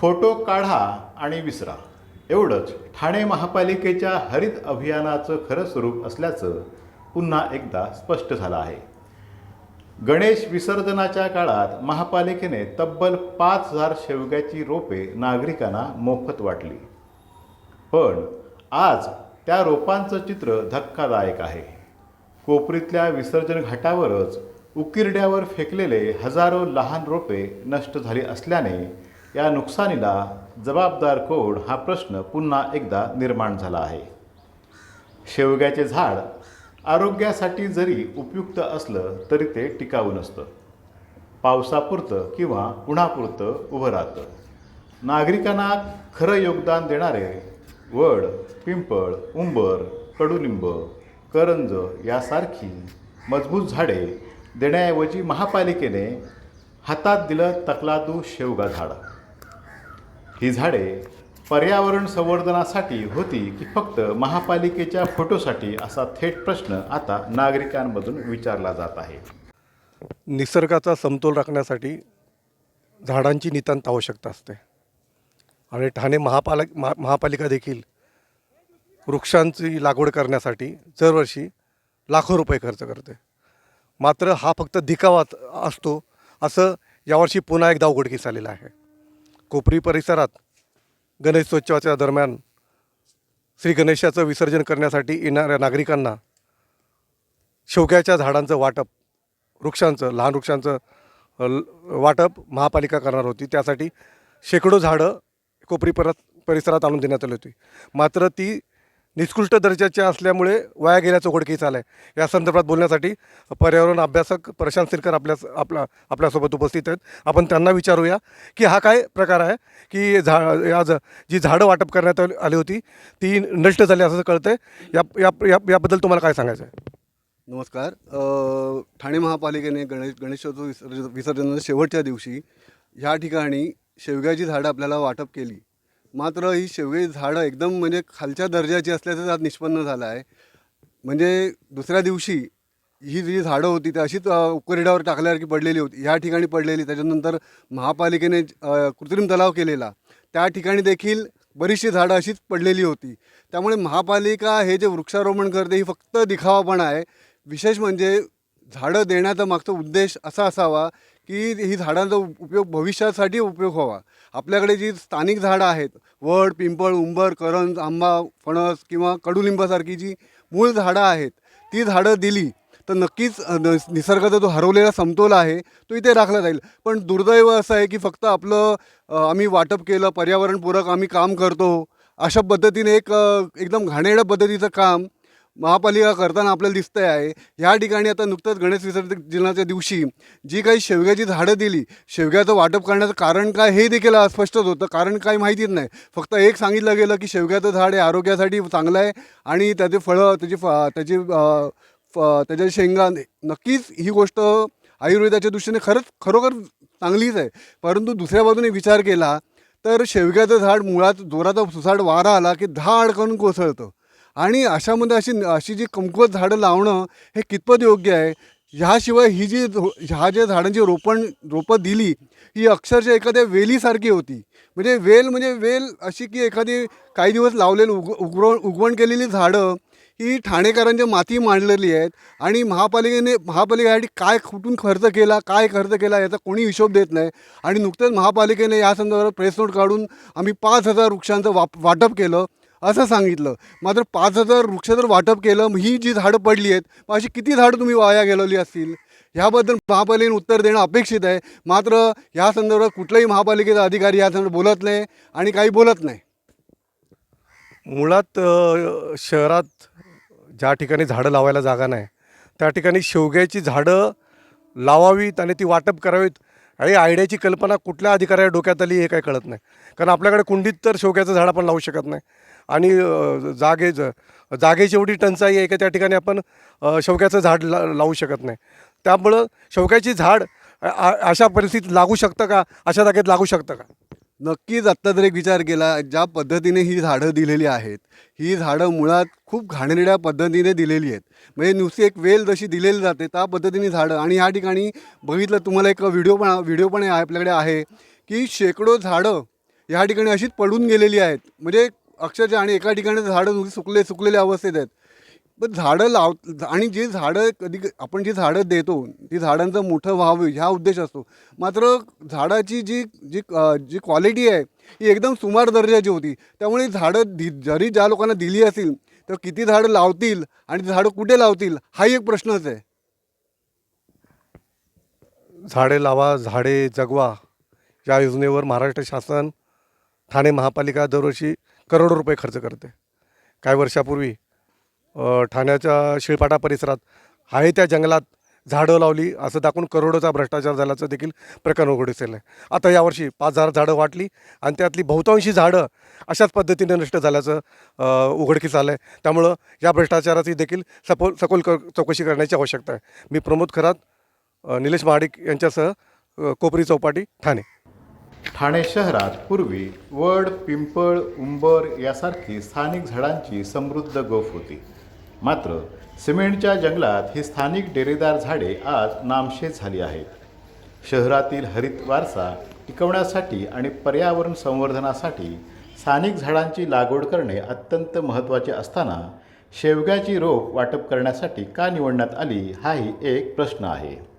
Photo काढा आणि विसरा. एवढंच. ठाणे महापालिकेच्या हरित अभियानाचं खरं स्वरूप असल्याचं पुन्हा एकदा स्पष्ट झालं आहे. गणेश विसर्जनाच्या काळात महापालिकेने तब्बल पाच हजार शेवग्याची रोपे नागरिकांना मोफत वाटली. पण आज त्या रोपांचं चित्र धक्कादायक आहे. कोपरीतल्या विसर्जन घाटावरच उकिरड्यावर फेकलेले हजारो लहान रोपे नष्ट झाली असल्याने या नुकसानीला जबाबदार कोण हा प्रश्न पुन्हा एकदा निर्माण झाला आहे. शेवग्याचे झाड आरोग्यासाठी जरी उपयुक्त असलं तरी ते टिकाऊ नसतं. पावसापुरतं किंवा उन्हापुरतं उभं राहतं. नागरिकांना खरं योगदान देणारे वड पिंपळ उंबर कडुलिंब करंज यासारखी मजबूत झाडे देण्याऐवजी महापालिकेने हातात दिलं तकलादू शेवगा झाड. ही झाडे पर्यावरण संवर्धनासाठी होती की फक्त महापालिकेच्या फोटोसाठी असा थेट प्रश्न आता नागरिकांमधून विचारला जात आहे. निसर्गाचा समतोल राखण्यासाठी झाडांची नितांत आवश्यकता असते. आणि ठाणे महापाल महा महापालिका देखील वृक्षांची लागवड करण्यासाठी दरवर्षी लाखो रुपये खर्च करते. मात्र हा फक्त दिखावा असतो असं यावर्षी पुन्हा एकदा उघडकीस आलेला आहे. कोपरी परिसरात गणेशोत्सवाच्या दरम्यान श्री गणेशाचं विसर्जन करण्यासाठी येणाऱ्या नागरिकांना शेवग्याच्या झाडांचं वाटप वृक्षांचं लहान वृक्षांचं ल- वाटप महापालिका करणार होती. त्यासाठी शेकडो झाडं कोपरी परत परिसरात आणून देण्यात आली होती. मात्र ती निष्कृष्ट दर्जाच्या असल्यामुळे वाया गेल्याचं चौकडकी चाल आहे या संदर्भात बोलण्यासाठी पर्यावरण अभ्यासक प्रशांत सिरकर आपल्या आपला आपल्यासोबत उपस्थित आहेत. आपण त्यांना विचारूया की हा काय प्रकार आहे? की झा या ज- जी झाडं वाटप करण्यात आली होती ती नष्ट झाली असं कळतं आहे या या या- याबद्दल तुम्हाला काय सांगायचं आहे? नमस्कार. ठाणे महापालिकेने गणेश गणेशोत्सव विसर्ज विसर्जनाच्या शेवटच्या दिवशी ह्या ठिकाणी शेवग्याची झाडं आपल्याला वाटप केली. मात्र ही शेवगी झाडं एकदम म्हणजे खालच्या दर्जाची असल्याचं आज निष्पन्न झालं आहे. म्हणजे दुसऱ्या दिवशी ही जी झाडं होती ती अशीच अ, उकरड्यावर टाकल्यासारखी पडलेली होती. ह्या ठिकाणी पडलेली त्याच्यानंतर महापालिकेने कृत्रिम तलाव केलेला. त्या ठिकाणी देखील बरीचशी झाडं अशीच पडलेली होती. त्यामुळे महापालिका हे जे वृक्षारोपण करते ही फक्त दिखावापणा आहे. विशेष म्हणजे झाडं देण्याचा मागचा उद्देश असा असावा की ही झाडांचा उपयोग भविष्यासाठी उपयोग व्हावा. आपल्याकडे जी स्थानिक झाडं आहेत वड पिंपळ उंबर करंज आंबा फणस किंवा कडुलिंबासारखी जी मूळ झाडं आहेत ती झाडं दिली तर नक्कीच निसर्गाचा जो हरवलेला समतोल आहे तो इथे राखला जाईल. पण दुर्दैव असं आहे की फक्त आपलं आम्ही वाटप केलं पर्यावरणपूरक आम्ही काम करतो अशा पद्धतीने एक एकदम घाणेरड्या पद्धतीचं काम महापालिका करताना आपल्याला दिसतं आहे. ह्या ठिकाणी आता नुकतंच गणेश विसर्जनाच्या दिवशी जी काही शेवग्याची झाडं दिली शेवग्याचं वाटप करण्याचं कारण काय हे देखील स्पष्टच होतं. कारण काय माहितीच नाही. फक्त एक सांगितलं गेलं की शेवग्याचं झाड हे आरोग्यासाठी चांगलं आहे आणि त्याचे फळं त्याची फ त्याची फ त्याच्या शेंगा नक्कीच ही गोष्ट आयुर्वेदाच्या दृष्टीने खरंच खरोखर चांगलीच आहे. परंतु दुसऱ्या बाजूने विचार केला तर शेवग्याचं झाड मुळात जोराचा सुसाट वारा आला की दहा अडकून कोसळतं. आणि अशामध्ये अशी अशी जी कमकुवत झाडं लावणं हे कितपत योग्य आहे? ह्याशिवाय ही जी ह्या ज्या झाडांची रोपण रोपं दिली ही अक्षरशः एखाद्या वेलीसारखी होती. म्हणजे वेल म्हणजे वेल अशी की एखादी काही दिवस लावलेली उग उगवण उगवण केलेली झाडं ही ठाणेकरांच्या माती मांडलेली आहेत. आणि महापालिकेने महापालिकेसाठी काय कुठून खर्च केला काय खर्च केला याचा कोणी हिशोब देत नाही. आणि नुकतंच महापालिकेने या संदर्भात प्रेस नोट काढून आम्ही पाच हजार वृक्षांचं वाप वाटप केलं. असं सांगितलं. मात्र पाच हजार वृक्ष जर वाटप केलं मग ही जी झाडं पडली आहेत मग अशी किती झाडं तुम्ही वाया गेलेली असतील? ह्याबद्दल महापालिकेने उत्तर देणं अपेक्षित आहे. मात्र ह्या संदर्भात कुठलाही महापालिकेचा अधिकारी या संदर्भात बोलत नाही आणि काही बोलत नाही. मुळात शहरात ज्या ठिकाणी झाडं लावायला जागा नाही त्या ठिकाणी शेवग्याची झाडं लावावीत आणि ती वाटप करावीत आणि आयडियाची कल्पना कुठल्या अधिकाऱ्या डोक्यात आली हे काही कळत नाही. कारण आपल्याकडे कुंडीत तर शेवग्याचं झाड आपण लावू शकत नाही. आणि जागे ज- जागेची एवढी टंचाई आहे का त्या ठिकाणी आपण अ, शेवग्याचं झाड ला लावू शकत नाही. त्यामुळं शेवग्याची झाड अशा परिस्थितीत लागू शकतं का? अशा जागेत लागू शकतं का? नक्कीच आत्ता जर एक विचार केला ज्या पद्धतीने ही झाडं दिलेली आहेत ही झाडं मुळात खूप घाणेरड्या पद्धतीने दिलेली आहेत. म्हणजे नुसती एक वेल जशी दिलेली जाते त्या पद्धतीने झाडं. आणि ह्या ठिकाणी बघितलं तुम्हाला एक व्हिडिओ पण व्हिडिओ पण आहे आपल्याकडे आहे की शेकडो झाडं ह्या ठिकाणी अशीच पडून गेलेली आहेत. म्हणजे अक्षरशः आणि एका ठिकाणी झाडं सुकले सुकलेल्या अवस्थेत आहेत. पण झाडं लाव आणि जी झाडं कधी आपण जी झाडं देतो ती झाडांचं मोठं व्हावं ह्या उद्देश असतो. मात्र झाडाची जी जी जी क्वालिटी आहे ही एकदम सुमार दर्जाची होती. त्यामुळे झाडं दि जरी ज्या लोकांना दिली असेल तर किती झाडं लावतील आणि ती झाडं कुठे लावतील हाही एक प्रश्नच आहे. झाडे लावा झाडे जगवा. या योजनेवर महाराष्ट्र शासन ठाणे महापालिका दरवर्षी करोडो रुपये खर्च करते. काही वर्षापूर्वी ठाण्याच्या शिळपाटा परिसरात आहे त्या जंगलात झाडं लावली असं दाखवून करोडोचा भ्रष्टाचार झाल्याचं देखील प्रकरण उघडीस आलं आहे आता यावर्षी पाच हजार झाडं वाटली आणि त्यातली बहुतांशी झाडं अशाच पद्धतीने नष्ट झाल्याचं उघडकीस आलं आहे त्यामुळं या भ्रष्टाचाराची देखील सपोल सखोल क चौकशी करण्याची आवश्यकता आहे. मी प्रमोद खरात निलेश महाडिक यांच्यासह कोपरी चौपाटी ठाणे. ठाणे शहरात पूर्वी वड पिंपळ उंबर यासारखी स्थानिक झाडांची समृद्ध गोफ होती. मात्र सिमेंटच्या जंगलात ही स्थानिक डेरेदार झाडे आज नामशेष झाली आहेत. शहरातील हरित वारसा टिकवण्यासाठी आणि पर्यावरण संवर्धनासाठी स्थानिक झाडांची लागवड करणे अत्यंत महत्त्वाचे असताना शेवग्याची रोप वाटप करण्यासाठी का निवडण्यात आली हाही एक प्रश्न आहे.